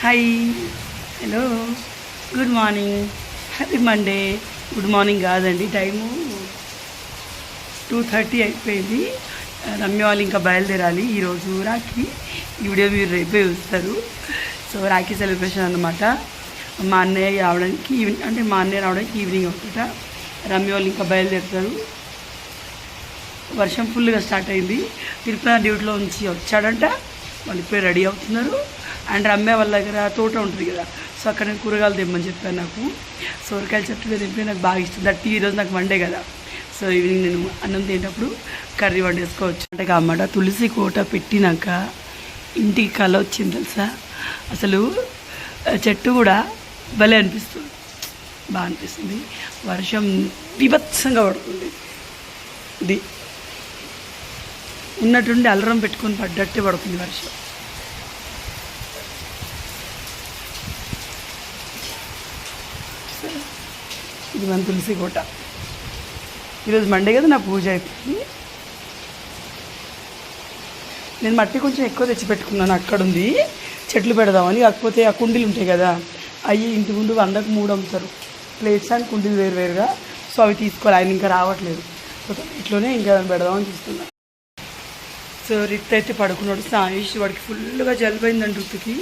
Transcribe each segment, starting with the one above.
Hi hello good morning happy Monday good morning కాదండి. Time two thirty అయిపోయింది. రమ్య వాళ్ళు ఇంకా బయలుదేరాలి. ఈరోజు రాఖీ. ఈ వీడియో మీరు రేపే చూస్తారు. సో రాఖీ సెలబ్రేషన్ అన్నమాట. మా అన్నయ్య రావడానికి ఈవినింగ్ అంటే మా అన్నయ్య రావడానికి ఈవినింగ్ ఒకట రమ్య వాళ్ళు ఇంకా బయలుదేరుతారు. వర్షం ఫుల్గా స్టార్ట్ అయింది. తిరుపతి డ్యూటీలో నుంచి వచ్చాడంట. వాళ్ళు ఇప్పుడే రెడీ అవుతున్నారు. అండ్ అమ్మే వాళ్ళ దగ్గర తోట ఉంటుంది కదా. సో అక్కడ నేను కూరగాయలు తెమ్మని చెప్పాను నాకు. సొరకాయల చెట్లు తెంపి నాకు బాగా ఇష్టం. దట్టి ఈరోజు నాకు వండే కదా. సో ఈవినింగ్ నేను అన్నం తినేటప్పుడు కర్రీ వండేసుకోవచ్చు. అంటే అన్నమాట తులసి కోట పెట్టినాక ఇంటికి కళ వచ్చింది తెలుసా? అసలు చెట్టు కూడా భలే అనిపిస్తుంది. బాగా అనిపిస్తుంది. వర్షం విభత్సంగా పడుతుంది. ఇది ఉన్నట్టుండి అలరం పెట్టుకొని పడ్డట్టే పడుతుంది వర్షం. ఇది మన తులసి కోట. ఈరోజు మండే కదా నా పూజ అయిపోయింది నేను మట్టి కొంచెం ఎక్కువ తెచ్చి పెట్టుకున్నాను అక్కడ ఉంది. చెట్లు పెడదామని కాకపోతే ఆ కుండీలు ఉంటాయి కదా అవి ఇంటి ముందు వందకు మూడు అమ్ముతారు. ప్లేట్స్ అండ్ కుండీలు వేరు వేరుగా. సో అవి తీసుకోవాలి ఆయన ఇంకా రావట్లేదు. సో ఇట్లోనే ఇంకా పెడదామని చూస్తున్నాను సో రిత్ అయితే పడుకున్నాడు సాయిష్ వాడికి ఫుల్గా జలుబైందండి ఋతుకి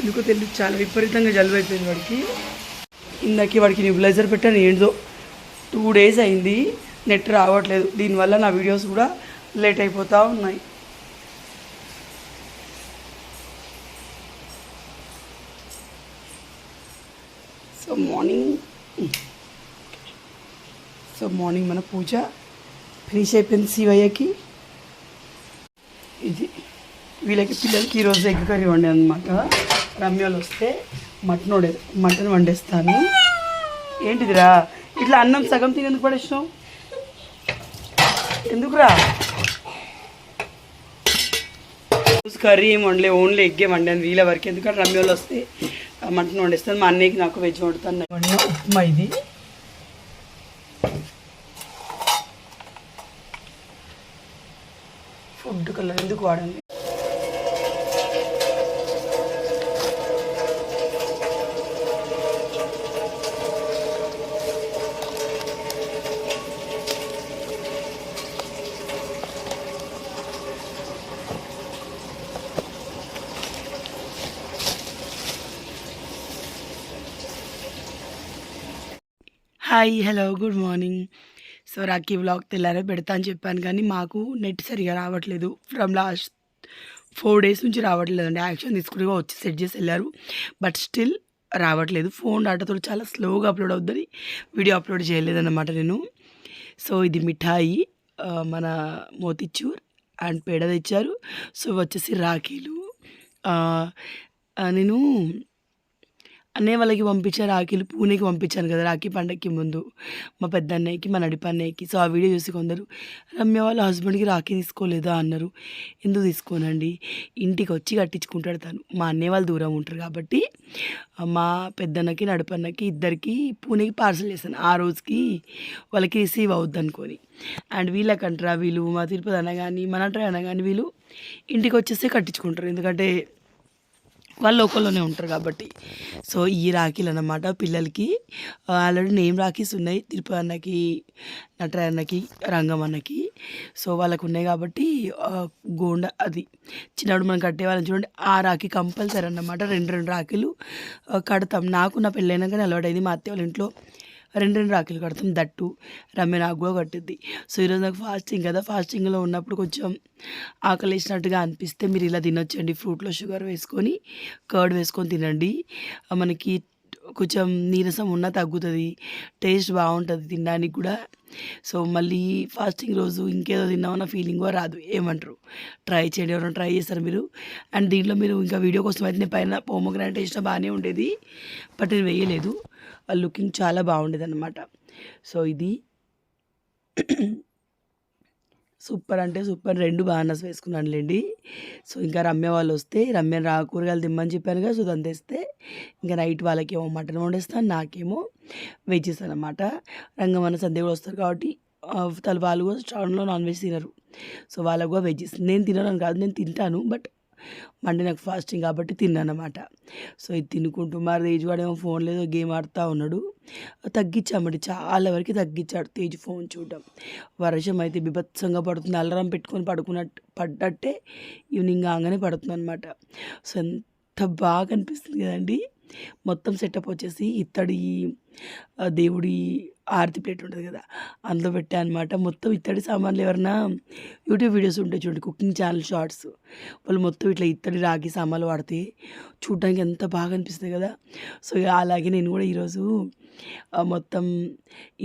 ఎందుకో తెలియదు చాలా విపరీతంగా జలుబు అయిపోయింది వాడికి. ఇందాక వాడికి నిబులైజర్ పెట్టాను ఏంటో టూ డేస్ అయింది నెట్ రావట్లేదు. దీనివల్ల నా వీడియోస్ కూడా లేట్ అయిపోతూ ఉన్నాయి. సో మార్నింగ్ సో మార్నింగ్ మన పూజ ఫినిష్ అయిపోయింది శివయ్యకి. ఇది వీళ్ళకి పిల్లలకి ఈరోజు ఎగ్ కర్రీ వండే అనమాట రమ్యాలు వస్తే మటన్ వండే మటన్ వండేస్తాను. ఏంటిదిరా? ఇట్లా అన్నం సగం తిని ఎందుకు పడేసినావు? ఎందుకురా? కర్రీ ఏం వండలే ఓన్లీ ఎగ్గే వండాను. వీళ్ళ వరకు ఎందుకంటే రమ్యాలు వస్తే ఆ మటన్ వండేస్తాను. మా అన్నయ్యకి నాకు వెజ్ వండుతాను వండిన ఉప్మా ఇది. ఫుడ్ కలర్ ఎందుకు వాడండి? Hi hello good morning. So Rakhi blog తెల్లారే పెడతా అని చెప్పాను కానీ మాకు నెట్ సరిగా రావట్లేదు. ఫ్రమ్ లాస్ట్ ఫోర్ డేస్ నుంచి రావట్లేదు అండి. యాక్షన్ తీసుకుని వచ్చి సెట్ చేసి వెళ్ళారు. బట్ స్టిల్ రావట్లేదు. ఫోన్ డాటాతో చాలా స్లోగా అప్లోడ్ అవుతుంది వీడియో అప్లోడ్ చేయలేదన్నమాట నేను. సో ఇది మిఠాయి మన మోతిచూర్ అండ్ పేడ తెచ్చారు. సో వచ్చేసి రాఖీలు. నేను అన్నయ్య వాళ్ళకి పంపించే రాఖీలు పూణేకి పంపించాను కదా రాఖీ పండగకి ముందు. మా పెద్ద అన్నయ్యకి మా నడిప అన్నయ్యకి సో ఆ వీడియో చూసి కొందరు రమ్య వాళ్ళ హస్బెండ్కి రాఖీ తీసుకోలేదా? అన్నారు. ఎందుకు తీసుకోనండి? ఇంటికి వచ్చి కట్టించుకుంటాడు తను. మా అన్నయ్య వాళ్ళు దూరం ఉంటారు కాబట్టి మా పెద్దన్నకి నడిపన్నకి ఇద్దరికి పూణేకి పార్సల్ చేశాను. ఆ రోజుకి వాళ్ళకి రిసీవ్ అవుద్ది అనుకొని. అండ్ వీళ్ళకంటారా వీళ్ళు మా తిరుపతి అన్న కానీ మన అంటారు అన్న కానీ వీళ్ళు ఇంటికి వచ్చేస్తే కట్టించుకుంటారు. ఎందుకంటే వాళ్ళు లోకల్లోనే ఉంటారు కాబట్టి. సో ఈ రాఖీలు అన్నమాట పిల్లలకి. ఆల్రెడీ నేమ్ రాఖీస్ ఉన్నాయి. తిరుపతి అన్నకి నటరాయ్ అన్నకి రంగం అన్నకి. సో వాళ్ళకు ఉన్నాయి కాబట్టి గోండ అది. చిన్నప్పుడు మనం కట్టేవాళ్ళని చూడండి ఆ రాఖీ కంపల్సరీ అన్నమాట. రెండు రెండు రాఖీలు కడతాం. నాకు నా పెళ్ళైనాకనే అలవాటైంది. మా అత్తయ్య వాళ్ళ ఇంట్లో రెండు రెండు రాఖీలు కడతాం దట్టు రమ్య నాకు కూడా కట్టుద్ది. సో ఈరోజు నాకు ఫాస్టింగ్ కదా. ఫాస్టింగ్లో ఉన్నప్పుడు కొంచెం ఆకలి వేసినట్టుగా అనిపిస్తే మీరు ఇలా తినొచ్చండి. ఫ్రూట్లో షుగర్ వేసుకొని కర్డ్ వేసుకొని తినండి. మనకి కొంచెం నీరసం ఉన్నా తగ్గుతుంది టేస్ట్ బాగుంటుంది తినడానికి కూడా. సో మళ్ళీ ఫాస్టింగ్ రోజు ఇంకేదో తిన్నామన్న ఫీలింగ్ కూడా రాదు. ఏమంటారు? ట్రై చేయండి. ఎవరైనా ట్రై చేస్తారు మీరు? అండ్ దీంట్లో మీరు ఇంకా వీడియో కోసం అయితే నేను పైన పోమోగ్రానైట్ వేసినా బాగానే ఉండేది. బట్ నేను వేయలేదు. లుకింగ్ చాలా బాగుండేది అనమాట సో ఇది సూపర్ అంటే సూపర్. రెండు బాగానస్ వేసుకున్నానులేండి సో ఇంకా రమ్య వాళ్ళు వస్తే రమ్య రా కూరగాయలు తిమ్మని చెప్పాను కదా సో దాన్ని తెస్తే ఇంకా నైట్ వాళ్ళకేమో మటన్ వండేస్తాను నాకేమో వెజ్జెస్ అనమాట రంగమన్న సంధ్య కూడా వస్తారు కాబట్టి తల వాళ్ళు కూడా స్టార్ట్లో నాన్ వెజ్ తినరు. సో వాళ్ళకు కూడా వెజ్జెస్. నేను తినను కాదు నేను తింటాను బట్ మండే నాకు ఫాస్టింగ్ కాబట్టి తిన్నానమాట. సో ఇది తినుకుంటూ మరి తేజ్ వాడేమో ఫోన్ లేదో గేమ్ ఆడుతూ ఉన్నాడు. తగ్గించామండి చాలా వరకు తగ్గించాడు తేజ్ ఫోన్ చూడడం. వర్షం అయితే బిభత్సంగా పడుతుంది అల్లారం పెట్టుకొని పడుకున్నట్టు పడ్డట్టే ఈవినింగ్ కాగానే పడుతుంది అనమాట సో ఎంత బాగా అనిపిస్తుంది కదండి. మొత్తం సెటప్ వచ్చేసి ఇత్తడి దేవుడి ఆరతి ప్లేట్ ఉంటుంది కదా అందులో పెట్టా అనమాట మొత్తం ఇత్తడి సామాన్లు ఎవరన్నా యూట్యూబ్ వీడియోస్ ఉంటాయి చూడండి కుకింగ్ ఛానల్ షార్ట్స్. వాళ్ళు మొత్తం ఇట్లా ఇత్తడి రాగి సామాన్లు వాడితే చూడడానికి ఎంత బాగా అనిపిస్తుంది కదా. సో అలాగే నేను కూడా ఈరోజు మొత్తం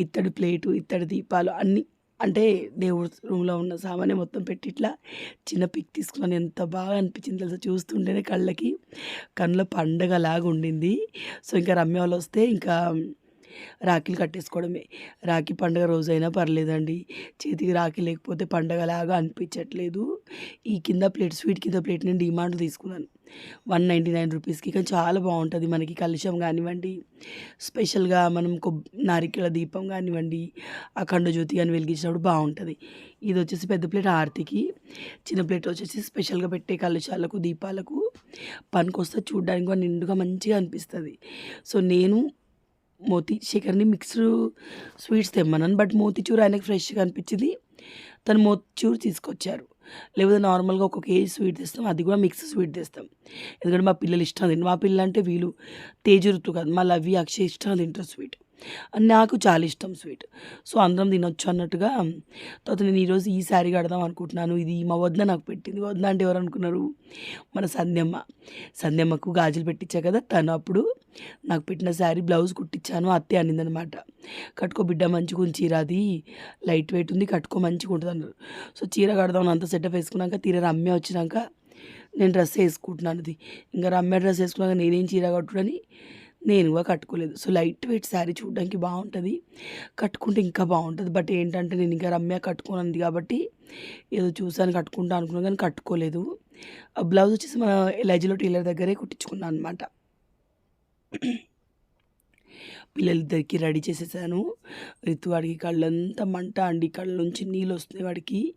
ఇత్తడి ప్లేటు ఇత్తడి దీపాలు అన్నీ అంటే దేవుడు రూమ్లో ఉన్న సామాన్య మొత్తం పెట్టి ఇట్లా చిన్న పిక్ తీసుకున్నాను. ఎంత బాగా అనిపించింది తెలుసా? చూస్తుంటేనే కళ్ళకి కళ్ళ పండగలాగా ఉండింది సో ఇంకా రమ్య వాళ్ళు వస్తే ఇంకా రాఖీలు కట్టేసుకోవడమే. రాఖీ పండగ రోజైనా పర్లేదండి. చేతికి రాఖీ లేకపోతే పండగలాగా అనిపించట్లేదు. ఈ కింద ప్లేట్ స్వీట్ కింద ప్లేట్ నేను డిమాండ్ తీసుకున్నాను. వన్ నైంటీ నైన్ రూపీస్కి. కానీ చాలా బాగుంటుంది మనకి కలుషం కానివ్వండి. స్పెషల్గా మనం కొబ్ నారికేళ దీపం కానివ్వండి అఖండ జ్యోతి కానీ వెలిగించినప్పుడు బాగుంటుంది. ఇది వచ్చేసి పెద్ద ప్లేట్ ఆర్తికి. చిన్న ప్లేట్ వచ్చేసి స్పెషల్గా పెట్టే కలుషాలకు దీపాలకు. పనికొస్తే చూడడానికి కూడా నిండుగా మంచిగా అనిపిస్తుంది. సో నేను మోతి శేఖర్ని మిక్స్డ్ స్వీట్స్ తెమ్మన్నాను. బట్ మోతిచూర్ ఆయనకి ఫ్రెష్గా అనిపించింది. తను మోతిచూర్ తీసుకొచ్చారు. లేకపోతే నార్మల్గా ఒక కేజీ స్వీట్ తెస్తాం అది కూడా మిక్స్ స్వీట్ తెస్తాం. ఎందుకంటే మా పిల్లలు ఇష్టం తింటారు. మా పిల్లలు అంటే వీళ్ళు తేజరుతు కాదు మా లవ్వి అక్షయ్ ఇష్టం తింటారు స్వీట్. నాకు చాలా ఇష్టం స్వీట్. సో అందరం తినొచ్చు అన్నట్టుగా. తర్వాత నేను ఈరోజు ఈ శారీ కడదాం అనుకుంటున్నాను. ఇది మా వద్ద నాకు పెట్టింది. వద్ద అంటే ఎవరు అనుకున్నారు? మన సంధ్యమ్మ. సంధ్యమ్మకు గాజులు పెట్టించా కదా? తను అప్పుడు నాకు పెట్టిన శారీ బ్లౌజ్ కుట్టించాను. అత్తే అనిందనమాట. కట్టుకో బిడ్డ మంచిగా ఉంది చీర అది. లైట్ వెయిట్ ఉంది కట్టుకో మంచిగా ఉంటుంది అన్నారు. సో చీర కడదాం అంత సెటప్ వేసుకున్నాక తీర రమ్య వచ్చినాక నేను డ్రెస్ వేసుకుంటున్నాను అది. ఇంకా రమ్య డ్రెస్ వేసుకున్నాక నేనేం చీర కట్టుడని నేను కూడా కట్టుకోలేదు. సో లైట్ వెయిట్ శారీ చూడడానికి బాగుంటుంది. కట్టుకుంటే ఇంకా బాగుంటుంది. బట్ ఏంటంటే నేను ఇంకా రమ్య కట్టుకోనుంది కాబట్టి ఏదో చూసాను కట్టుకుంటా అనుకున్నాను కానీ కట్టుకోలేదు. ఆ బ్లౌజ్ వచ్చేసి మన ఎలైజీలో టైలర్ దగ్గరే కుట్టించుకున్నాను అనమాట పిల్లలిద్దరికి రెడీ చేసేసాను. రితు వాడికి కళ్ళంతా మంట అండి. కళ్ళ నుంచి నీళ్ళు వస్తున్నాయి వాడికి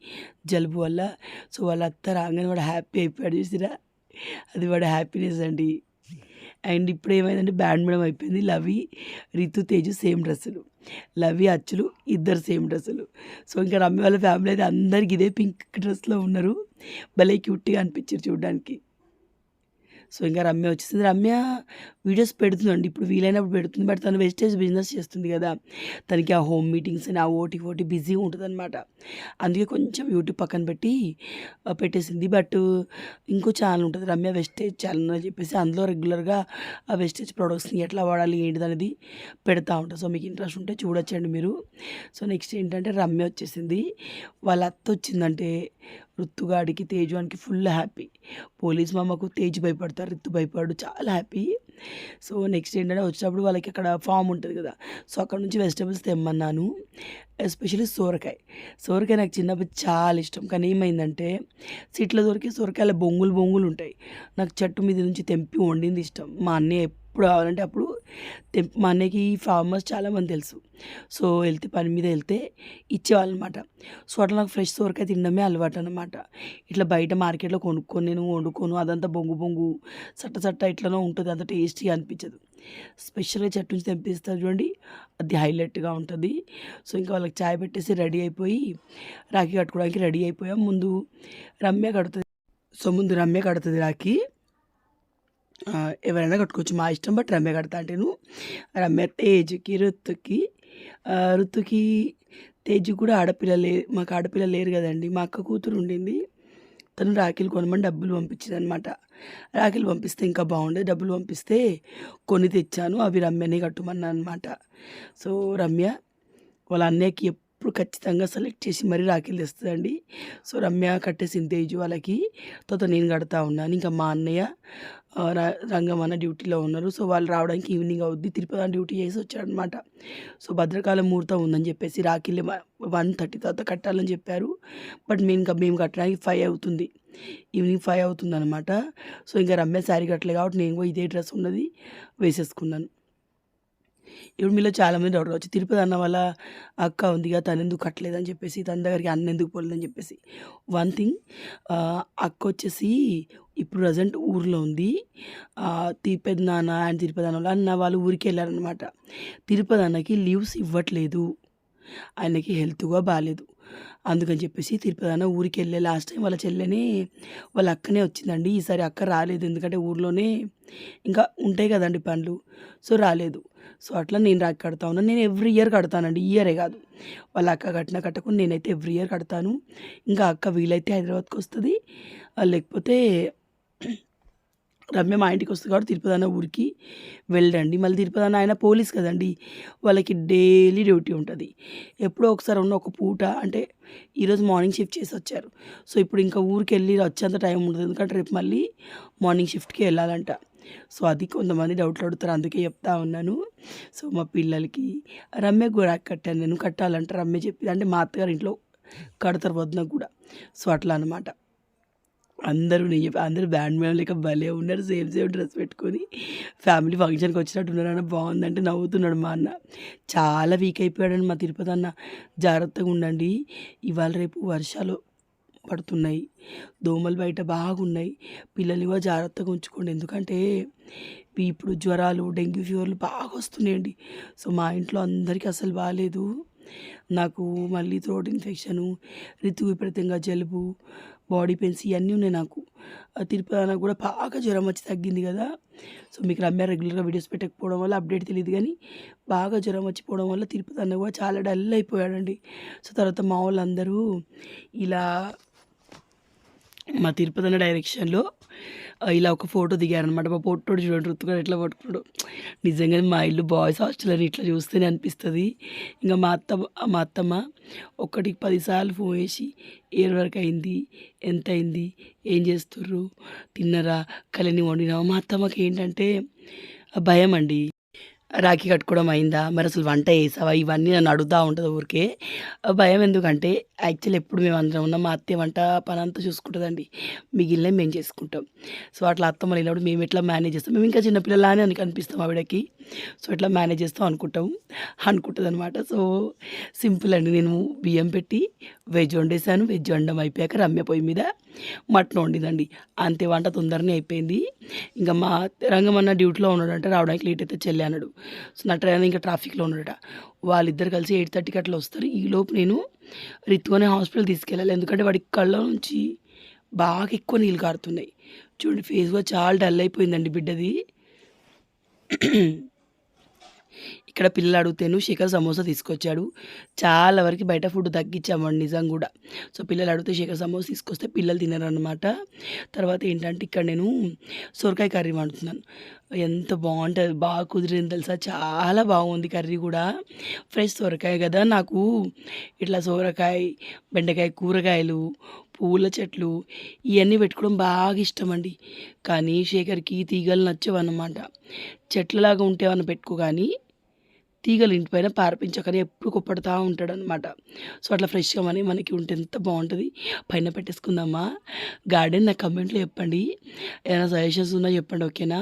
జలుబు వల్ల. సో వాళ్ళ అత్త రాగానే వాడు హ్యాపీ అయిపోయాడు చూసిరా. అది వాడి హ్యాపీనెస్ అండి. అండ్ ఇప్పుడు ఏమైందంటే బ్యాండ్ మేడం అయిపోయింది. లవి రితు తేజు సేమ్ డ్రెస్సులు. లవి అచ్చులు ఇద్దరు సేమ్ డ్రెస్సులు. సో ఇంకా అమ్మే వాళ్ళ ఫ్యామిలీ అయితే అందరికి ఇదే పింక్ డ్రెస్లో ఉన్నారు. భలే క్యూట్గా అనిపించారు చూడడానికి. సో ఇంకా రమ్య వచ్చేసింది. రమ్య వీడియోస్ పెడుతుందండి. ఇప్పుడు వీలైనప్పుడు పెడుతుంది. బట్ తను వెజిటేజ్ బిజినెస్ చేస్తుంది కదా. తనకి ఆ హోమ్ మీటింగ్స్ అని ఆ ఓటి ఓటి బిజీగా ఉంటుంది అనమాట అందుకే కొంచెం యూట్యూబ్ పక్కన పెట్టి పెట్టేసింది. బట్ ఇంకో ఛానల్ ఉంటుంది. రమ్య వెస్టేజ్ ఛానల్ అని చెప్పేసి అందులో రెగ్యులర్గా ఆ వెస్టేజ్ ప్రొడక్ట్స్ని ఎట్లా వాడాలి ఏంటిది అనేది పెడతా ఉంటాను సో మీకు ఇంట్రెస్ట్ ఉంటే చూడొచ్చండి మీరు. సో నెక్స్ట్ ఏంటంటే రమ్య వచ్చేసింది. వాళ్ళ అత్త వచ్చిందంటే ఋతుగాడికి తేజువానికి ఫుల్ హ్యాపీ. పోలీస్ మామకు తేజ్ భయపడతారు రిత్తు భయపడు చాలా హ్యాపీ. సో నెక్స్ట్ ఏంటంటే వచ్చినప్పుడు వాళ్ళకి అక్కడ ఫామ్ ఉంటుంది కదా. సో అక్కడ నుంచి వెజిటబుల్స్ తెమ్మన్నాను ఎస్పెషల్లీ సోరకాయ. సోరకాయ నాకు చిన్నప్పుడు చాలా ఇష్టం. కానీ ఏమైందంటే సీట్లో దొరికి సొరకాయల బొంగులు బొంగులు ఉంటాయి. నాకు చెట్టు మీద నుంచి తెంపి వండింది ఇష్టం. మా అన్నయ్య ఎప్పుడు కావాలంటే అప్పుడు మా అన్నయ్యకి ఫార్మర్స్ చాలామంది తెలుసు. సో వెళ్తే పని మీద వెళ్తే ఇచ్చేవాళ్ళు అనమాట సో అట్లా నాకు ఫ్రెష్ సొరకాయ తినడమే అలవాటు అనమాట ఇట్లా బయట మార్కెట్లో కొనుక్కొని నేను వండుకోను అదంతా బొంగు బొంగు సట్ట సట్ట ఇట్లనో ఉంటుంది. అంత టేస్టీగా అనిపించదు. స్పెషల్గా చెట్టు నుంచి తెంపిస్తారు చూడండి. అది హైలైట్గా ఉంటుంది. సో ఇంకా వాళ్ళకి చాయ్ పెట్టేసి రెడీ అయిపోయి రాఖీ కట్టుకోవడానికి రెడీ అయిపోయాం. ముందు రమ్య కడుతుంది. సో ముందు రమ్య కడుతుంది రాఖీ. ఎవరైనా కట్టుకోవచ్చు. మా ఇష్టం బట్ రమ్య కడతా అంటేను రమ్య తేజుకి ఋతుకి ఋతుకి తేజు కూడా ఆడపిల్ల లే మాకు ఆడపిల్ల లేరు కదండి. మా అక్క కూతురు ఉండింది. తను రాఖీలు కొనమని డబ్బులు పంపించింది అనమాట రాఖీలు పంపిస్తే ఇంకా బాగుండేది. డబ్బులు పంపిస్తే కొని తెచ్చాను. అవి రమ్యనే కట్టుమన్నా అనమాట సో రమ్య వాళ్ళ అన్నయ్యకి ఇప్పుడు ఖచ్చితంగా సెలెక్ట్ చేసి మరీ రాఖీలు తెస్తుందండి. సో రమ్య కట్టేసింది తేజు వాళ్ళకి తర్వాత నేను కడతా ఉన్నాను. ఇంకా మా అన్నయ్య ర- రంగమన్న డ్యూటీలో ఉన్నారు. సో వాళ్ళు రావడానికి ఈవినింగ్ అవుద్ది. తిరుపతి డ్యూటీ చేసి వచ్చాడనమాట. సో భద్రకాల ముహూర్తం ఉందని చెప్పేసి రాఖీలు వన్ థర్టీ తర్వాత కట్టాలని చెప్పారు. బట్ మేము ఇంకా మేము కట్టడానికి ఫైవ్ అవుతుంది. ఈవినింగ్ ఫైవ్ అవుతుంది అనమాట సో ఇంకా రమ్య శారీ కట్టలే కాబట్టి నేను కూడా ఇదే డ్రెస్ ఉన్నది వేసేసుకున్నాను. ఇప్పుడు మీలో చాలామంది డౌట్ వచ్చి తిరుపతి అన్న వాళ్ళ అక్క ఉందిగా తను ఎందుకు కట్టలేదని చెప్పేసి తన దగ్గరికి అన్న ఎందుకు పోలేదని చెప్పేసి. వన్ థింగ్ అక్క వచ్చేసి ఇప్పుడు ప్రజెంట్ ఊర్లో ఉంది. తిరుపతి నాన్న అండ్ తిరుపతి అన్న వాళ్ళు అన్న వాళ్ళు ఊరికి వెళ్ళారనమాట తిరుపతి అన్నకి లీవ్స్ ఇవ్వట్లేదు. ఆయనకి హెల్త్గా బాగాలేదు అందుకని చెప్పేసి తిరుపతి అన్న ఊరికి వెళ్ళే లాస్ట్ టైం వాళ్ళ చెల్లెనే వాళ్ళ అక్కనే వచ్చిందండి. ఈసారి అక్క రాలేదు. ఎందుకంటే ఊర్లోనే ఇంకా ఉంటాయి కదండి పనులు. సో రాలేదు. సో అట్లా నేను రాఖీ కడతా ఉన్నాను నేను ఎవ్రీ ఇయర్ కడతానండి. ఇయరే కాదు. వాళ్ళ అక్క కట్టిన కట్టకుండా నేనైతే ఎవ్రీ ఇయర్ కడతాను. ఇంకా అక్క వీలైతే హైదరాబాద్కి వస్తుంది. లేకపోతే రమ్య మా ఇంటికి వస్తుంది కాబట్టి తిరుపతి అన్న ఊరికి వెళ్ళండి. మళ్ళీ తిరుపతి అన్న ఆయన పోలీస్ కదండి. వాళ్ళకి డైలీ డ్యూటీ ఉంటుంది. ఎప్పుడో ఒకసారి ఉన్న ఒక పూట అంటే ఈరోజు మార్నింగ్ షిఫ్ట్ చేసి వచ్చారు. సో ఇప్పుడు ఇంకా ఊరికి వెళ్ళి వచ్చేంత టైం ఉండదు. ఎందుకంటే రేపు మళ్ళీ మార్నింగ్ షిఫ్ట్కి వెళ్ళాలంట. సో అది కొంతమంది డౌట్లు అడుగుతారు అందుకే చెప్తా ఉన్నాను. సో మా పిల్లలకి రమ్య కూడా కట్టాను నేను కట్టాలంటే రమ్య చెప్పింది. అంటే మా అత్తగారి ఇంట్లో కడతారు వద్దున కూడా. సో అట్లా అనమాట అందరూ నేను చెప్పి అందరూ బ్యాండ్ మేడం లేక భలే ఉన్నారు. సేమ్ సేమ్ డ్రెస్ పెట్టుకొని ఫ్యామిలీ ఫంక్షన్కి వచ్చినట్టు ఉన్నారు అన్న. బాగుందంటే నవ్వుతున్నాడు మా అన్న. చాలా వీక్ అయిపోయాడని మా తిరుపతి అన్న. జాగ్రత్తగా ఉండండి. ఇవాళ రేపు వర్షాలు పడుతున్నాయి. దోమలు బయట బాగున్నాయి. పిల్లలు కూడా జాగ్రత్తగా ఉంచుకోండి. ఎందుకంటే ఇప్పుడు జ్వరాలు డెంగ్యూ ఫీవర్లు బాగా వస్తున్నాయండి. సో మా ఇంట్లో అందరికీ అసలు బాగాలేదు. నాకు మళ్ళీ థ్రోట్ ఇన్ఫెక్షను ఋతు విపరీతంగా జలుబు బాడీ పెయిన్స్ ఇవన్నీ ఉన్నాయి నాకు. తిరుపతి కూడా బాగా జ్వరం వచ్చి తగ్గింది కదా. సో మీకు రమ్య రెగ్యులర్గా వీడియోస్ పెట్టకపోవడం వల్ల అప్డేట్ తెలియదు కానీ బాగా జ్వరం వచ్చిపోవడం వల్ల తిరుపతి అన్న కూడా చాలా డల్ అయిపోయాడండి. సో తర్వాత మా వాళ్ళందరూ ఇలా మా తిరుపతి అన్న డైరెక్షన్లో ఇలా ఒక ఫోటో దిగారనమాట మా పొట్టోడు చూడండి రుతుగా ఎట్లా పట్టుకున్నాడు. నిజంగా మా ఇల్లు బాయ్స్ హాస్టల్ అని ఇట్లా చూస్తేనే అనిపిస్తుంది. ఇంకా మా అత్త మా అత్తమ్మ ఒకటికి పదిసార్లు ఫోన్ చేసి ఏ వరకు అయింది? ఎంత అయింది? ఏం చేస్తుర్రు? తిన్నరా? కలని వండినావా? మా అత్తమ్మకి ఏంటంటే ఆ భయం అండి. రాఖీ కట్టుకోవడం అయిందా? మరి అసలు వంట వేసావా ఇవన్నీ నన్ను అడుగుతూ ఉంటుంది ఊరికే. ఆ భయం ఎందుకంటే యాక్చువల్ ఎప్పుడు మేము అందరం ఉన్నాం మా అత్తయ్య వంట పని అంతా చూసుకుంటుందండి. మిగిలిన మేము చేసుకుంటాం. సో అట్లా అత్తమ్మ లేనప్పుడు మేము ఎట్లా మేనేజ్ చేస్తాం? మేము ఇంకా చిన్నపిల్లలానే అని కనిపిస్తాం ఆవిడకి. సో ఎట్లా మేనేజ్ చేస్తాం అనుకుంటాం అనుకుంటుంది అనమాట సో సింపుల్ అండి. నేను బియ్యం పెట్టి వెజ్ వండేసాను వెజ్ వండడం అయిపోయాక రమ్య పొయ్యి మీద మటన్ వండిందండి. అంతే వంట తొందరనే అయిపోయింది. ఇంకా మా రంగమన్న డ్యూటీలో ఉన్నాడంట రావడానికి లేట్ అయితే చెల్లి అన్నాడు. సో నా ట్రైన్ ఇంకా ట్రాఫిక్లో ఉన్నాడట. వాళ్ళిద్దరు కలిసి ఎయిట్ థర్టీకి అట్లా వస్తారు. ఈలోపు నేను రిత్తుగానే హాస్పిటల్ తీసుకెళ్ళాలి. ఎందుకంటే వాడి కళ్ళ నుంచి బాగా ఎక్కువ నీళ్ళు కారుతున్నాయి. చూడండి ఫేస్ కూడా చాలా డల్ అయిపోయిందండి బిడ్డది. ఇక్కడ పిల్లలు అడిగితేను శేఖర్ సమోసా తీసుకొచ్చాడు. చాలా వరకు బయట ఫుడ్ తగ్గించామండి నిజం కూడా. సో పిల్లలు అడిగితే శేఖర్ సమోసా తీసుకొస్తే పిల్లలు తినరనమాట తర్వాత ఏంటంటే ఇక్కడ నేను సొరకాయ కర్రీ వండుతున్నాను. ఎంత బాగుంటుంది బాగా కుదిరింది తెలుసా? చాలా బాగుంది కర్రీ కూడా. ఫ్రెష్ సొరకాయ కదా నాకు. ఇట్లా సొరకాయ బెండకాయ కూరగాయలు పూల చెట్లు ఇవన్నీ పెట్టుకోవడం బాగా ఇష్టం అండి కానీ శేఖర్కి తీగలు నచ్చవన్నమాట. చెట్లలాగా ఉంటే ఏమన్నా పెట్టుకో కానీ తీగలు ఇంటిపైన పారపించకని ఎప్పుడు కుప్పడుతూ ఉంటాడు అనమాట సో అట్లా ఫ్రెష్గా మనీ మనకి ఉంటే ఎంత బాగుంటుంది. పైన పెట్టేసుకుందామా? గార్డెన్ నాకు కమెంట్లో చెప్పండి. ఏదైనా సజెషన్స్ ఉన్నా చెప్పండి ఓకేనా?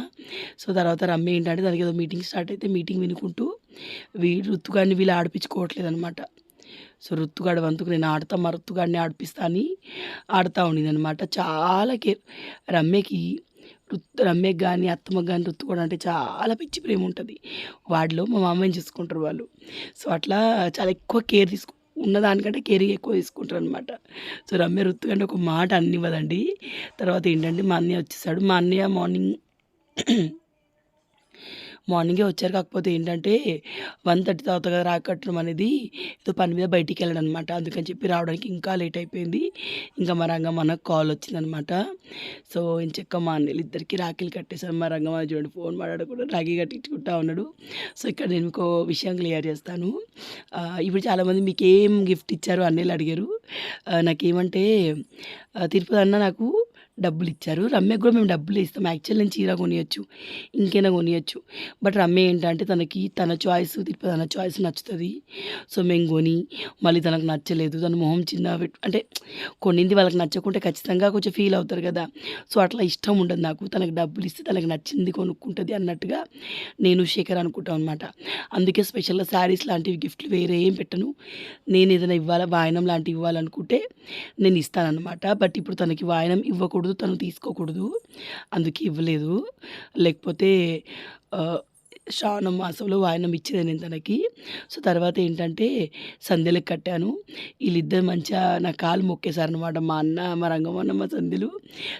సో తర్వాత రమ్మి ఏంటంటే దానికి ఏదో మీటింగ్ స్టార్ట్ అయితే మీటింగ్ వినుకుంటూ వీడు రుతుగాన్ని వీళ్ళు ఆడిపించుకోవట్లేదు అనమాట సో రుత్తుగాడు వంతుకు నేను ఆడతా మా రుత్తుగాడిని ఆడిపిస్తా అని ఆడుతూ ఉండింది అనమాట చాలా కేర్ రమ్యకి రుత్ రమ్యకి కానీ అత్తమ్మకి కానీ రుత్తుకోవడం అంటే చాలా పిచ్చి ప్రేమ ఉంటుంది. వాడిలో మా మామయ్యని చూసుకుంటారు వాళ్ళు? సో అట్లా చాలా ఎక్కువ కేర్ తీసుకు ఉన్నదానికంటే కేరింగ్ ఎక్కువ తీసుకుంటారు అనమాట సో రమ్య రుత్తు అంటే ఒక మాట అన్నివ్వదండి. తర్వాత ఏంటంటే మా అన్నయ్య వచ్చేసాడు. మా అన్నయ్య మార్నింగ్ మార్నింగే వచ్చారు. కాకపోతే ఏంటంటే వన్ థర్టీ తర్వాత కదా రాకట్టడం అనేది ఏదో పని మీద బయటికి వెళ్ళడం అనమాట అందుకని చెప్పి రావడానికి ఇంకా లేట్ అయిపోయింది. ఇంకా మా రంగం మనకు కాల్ వచ్చిందనమాట. సో ఇంచెక్క మా అన్నయ్యలు ఇద్దరికి రాఖీలు కట్టేశాను మా రంగం చూడండి ఫోన్ మాట్లాడకుండా రాఖీ కట్టించుకుంటా ఉన్నాడు. సో ఇక్కడ నేను ఇంకో విషయం క్లియర్ చేస్తాను. ఇప్పుడు చాలామంది మీకు ఏం గిఫ్ట్ ఇచ్చారు? అన్నయ్యలు అడిగారు. నాకేమంటే తిరుపతి అన్న నాకు డబ్బులు ఇచ్చారు రమ్యకు కూడా మేము డబ్బులు ఇస్తాం. యాక్చువల్ నేను చీర కొనియొచ్చు ఇంకైనా కొనియొచ్చు. బట్ రమ్య ఏంటంటే తనకి తన చాయిస్ తిరుపతి తన చాయిస్ నచ్చుతుంది. సో మేము కొని మళ్ళీ తనకు నచ్చలేదు. తన మొహం చిన్న అంటే కొన్నింది వాళ్ళకి నచ్చకుంటే ఖచ్చితంగా కొంచెం ఫీల్ అవుతారు కదా. సో అట్లా ఇష్టం ఉండదు నాకు. తనకు డబ్బులు ఇస్తే తనకు నచ్చింది కొనుక్కుంటుంది అన్నట్టుగా నేను శేఖర్ అనుకుంటాం అనమాట అందుకే స్పెషల్గా శారీస్ లాంటివి గిఫ్ట్లు వేరే ఏం పెట్టను. నేను ఏదైనా ఇవ్వాలా? వాయనం లాంటివి ఇవ్వాలనుకుంటే నేను ఇస్తానన్నమాట. బట్ ఇప్పుడు తనకి వాయనం ఇవ్వకూడదు తను తీసుకోకూడదు. అందుకే ఇవ్వలేదు. లేకపోతే శ్రావణ మాసంలో వాయనం ఇచ్చేది నేను తనకి. సో తర్వాత ఏంటంటే సంధ్యలకు కట్టాను. వీళ్ళిద్దరు మంచిగా నా కాలు మొక్కేశారనమాట మా అన్న మా రంగమన్న మా సంధ్యలు.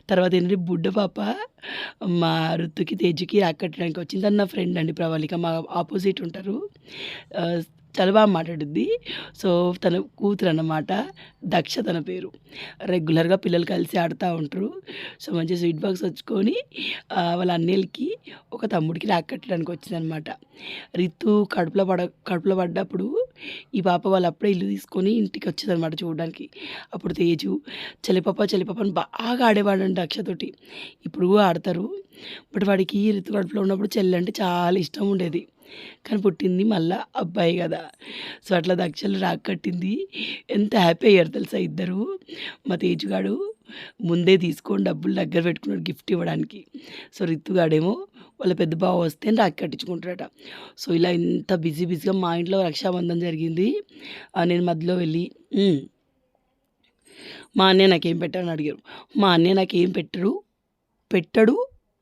తర్వాత ఏంటంటే బుడ్డ పాప మా ఋతుకి తేజుకి కట్టడానికి వచ్చింది. తను నా ఫ్రెండ్ అండి ప్రవళిక. మా ఆపోజిట్ ఉంటారు. చాలా బాగా మాట్లాడుద్ది. సో తన కూతురు అన్నమాట దక్ష తన పేరు. రెగ్యులర్గా పిల్లలు కలిసి ఆడుతూ ఉంటారు. సో మంచి స్వీట్ బాక్స్ వచ్చుకొని వాళ్ళ అన్నయ్యలకి ఒక తమ్ముడికి రాకట్టడానికి కట్టడానికి వచ్చిందనమాట రితు కడుపులో పడ కడుపులో పడ్డప్పుడు ఈ పాప వాళ్ళు అప్పుడే ఇల్లు తీసుకొని ఇంటికి వచ్చేదనమాట చూడడానికి. అప్పుడు తేజు చలిపాప చలిపాప అని బాగా ఆడేవాడండి అక్షతోటి ఇప్పుడు కూడా ఆడతారు. బట్ వాడికి రితు కడుపులో ఉన్నప్పుడు చెల్లి అంటే చాలా ఇష్టం ఉండేది. కానీ పుట్టింది మళ్ళా అబ్బాయి కదా. సో అట్లా దక్షలు రాక్ కట్టింది. ఎంత హ్యాపీ అయ్యారు తెలుసా ఇద్దరు? మా తేజుగాడు ముందే తీసుకొని డబ్బులు దగ్గర పెట్టుకున్నాడు గిఫ్ట్ ఇవ్వడానికి. సో రిత్తుగాడేమో వాళ్ళ పెద్ద బావ వస్తే రాఖీ కట్టించుకుంటాడట సో ఇలా ఇంత బిజీ బిజీగా మా ఇంట్లో రక్షాబంధం జరిగింది. నేను మధ్యలో వెళ్ళి మా అన్నయ్య నాకేం పెట్టారని అడిగారు. మా అన్నయ్య నాకేం పెట్టరు? పెట్టడు?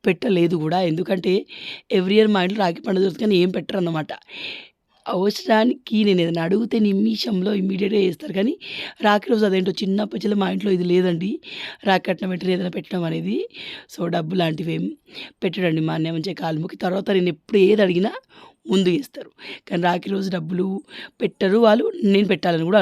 పెట్టలేదు కూడా. ఎందుకంటే ఎవ్రీ ఇయర్ మా ఇంట్లో రాఖీ పండుగ దొరుకుతుంది కానీ ఏం పెట్టరు అన్నమాట అవసరానికి నేను ఏదైనా అడిగితే నిమిషంలో ఇమ్మీడియట్గా చేస్తారు. కానీ రాఖీ రోజు అదేంటో చిన్న పచ్చలు మా ఇంట్లో ఇది లేదండి. రాఖీ కట్నం పెట్టడం ఏదైనా పెట్టడం అనేది. సో డబ్బు లాంటివి ఏం పెట్టడండి మా అన్నయ్య మంచిగా కాలు మొక్కి. తర్వాత నేను ఎప్పుడు ఏది అడిగినా ముందు చేస్తారు. కానీ రాఖీ రోజు డబ్బులు పెట్టరు వాళ్ళు నేను పెట్టాలని కూడా